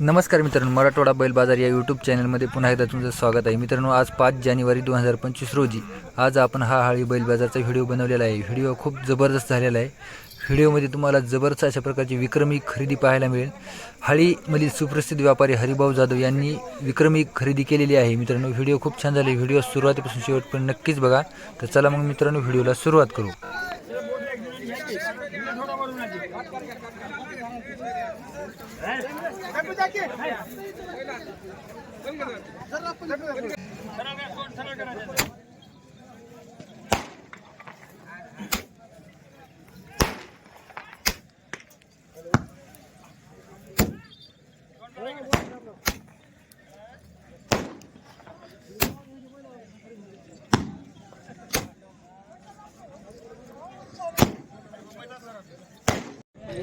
नमस्कार मित्रांनो मराठवाडा बैल बाजार या यूट्यूब चॅनलमध्ये पुन्हा एकदा तुमचं स्वागत आहे. मित्रांनो आज पाच जानेवारी दोन हजार पंचवीस रोजी आज आपण हा हाळी बैल बाजारचा व्हिडिओ बनवलेला आहे. व्हिडिओ खूप जबरदस्त झालेला आहे. व्हिडिओमध्ये तुम्हाला जबरदस्त अशा प्रकारची विक्रमी खरेदी पाहायला मिळेल. हाळीमधील सुप्रसिद्ध व्यापारी हरिभाऊ जाधव यांनी विक्रमी खरेदी केलेली आहे. मित्रांनो व्हिडिओ खूप छान झाले. व्हिडिओ सुरुवातीपासून शेवटपर्यंत नक्कीच बघा. तर चला मग मित्रांनो व्हिडिओला सुरुवात करू. ಸರ್ ಸರ್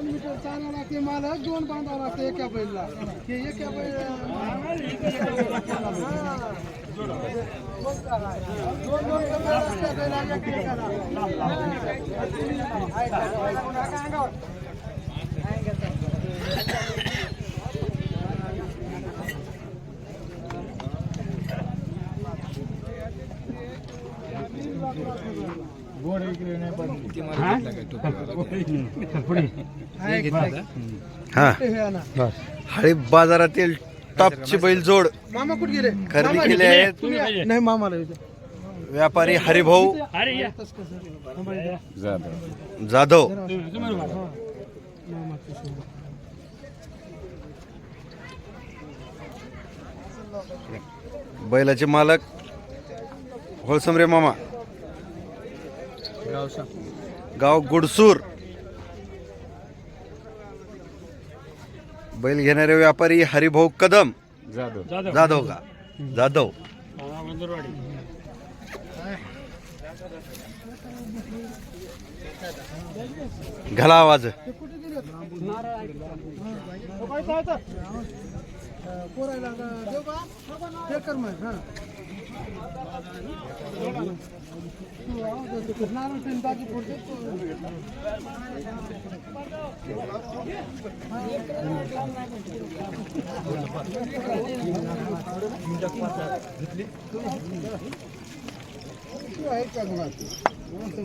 दोन मीटर चालवा लागते मला दोन बांधावं लागतं एका बैलला. हे एका बैल दोन दोन कमरा लागते बैलाला एकेकाला. हा हे. हळी बाजारातील टॉपची बैल जोड मामा कुठे गेले खरेदी केले. आहेत. नाही मामाला इथे. व्यापारी हरिभाऊ? जाधव. बैलाचे मालक होळसमरे मामा गाव गुडसूर. बैल घेणारे व्यापारी हरिभाऊ कदम. जाधव. का? जाधव. घाला आवाज. ते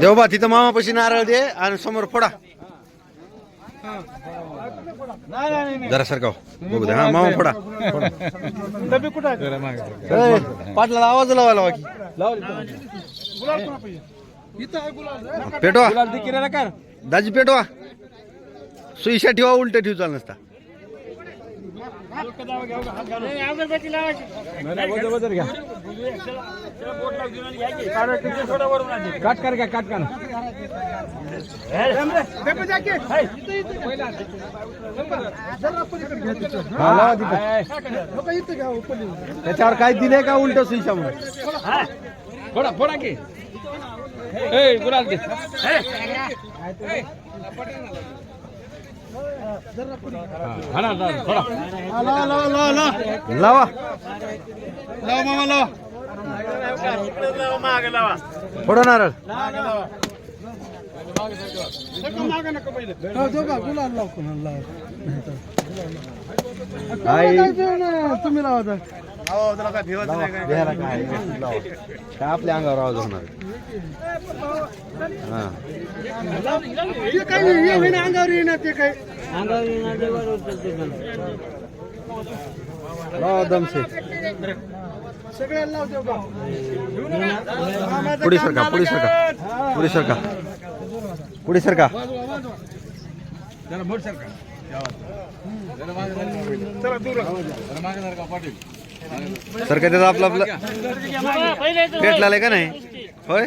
देवबा तिथं मामापाशी नारळ दे आणि समोर फोडा. जरा सरकाव बघू दे. हा मामा फोडा. कुठं? पाटला आवाज लावा लावा की गुलाल पेटवा दाजी पेटवा. सुईशा ठेवा उलट ठेव चाल नसता. काट कर का काट कर. त्याच्यावर काय दिले का उलट सुईशा म्हणून फोडा फोडा की. ए गुलाल दे लावा, लावा, लावा, लावा. लावा. लावा, मामा, लावा. फोडा नारळ. तुम्ही लावा. द्यायला काय लावा. काय? आपल्या अंगावर आवाज होणार? हा. हे हे लावा का? पुढे सरका पुढे सरका. पुढे सरका. पुढे सरका. जरा मोठ सरका सर काय त्याचा आपला आपला पेट पाटील. का नाही होय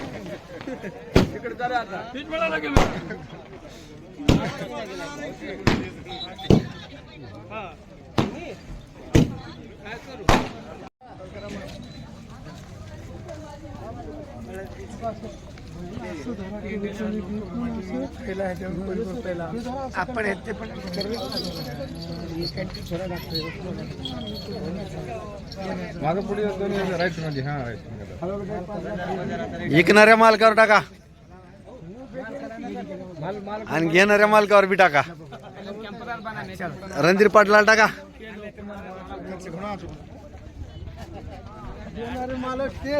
तिकडे चालू आता. तीच मिळाला गेलो आपण येते पण माझं पुढे दोन्ही राईटमध्ये. हा राईट विकणाऱ्या मालकावर टाका. आणि घेणाऱ्या मालकावर बी टाका. रणधीर पाटलाला टाका. देणारे मालक ते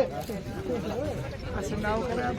असं नाव करा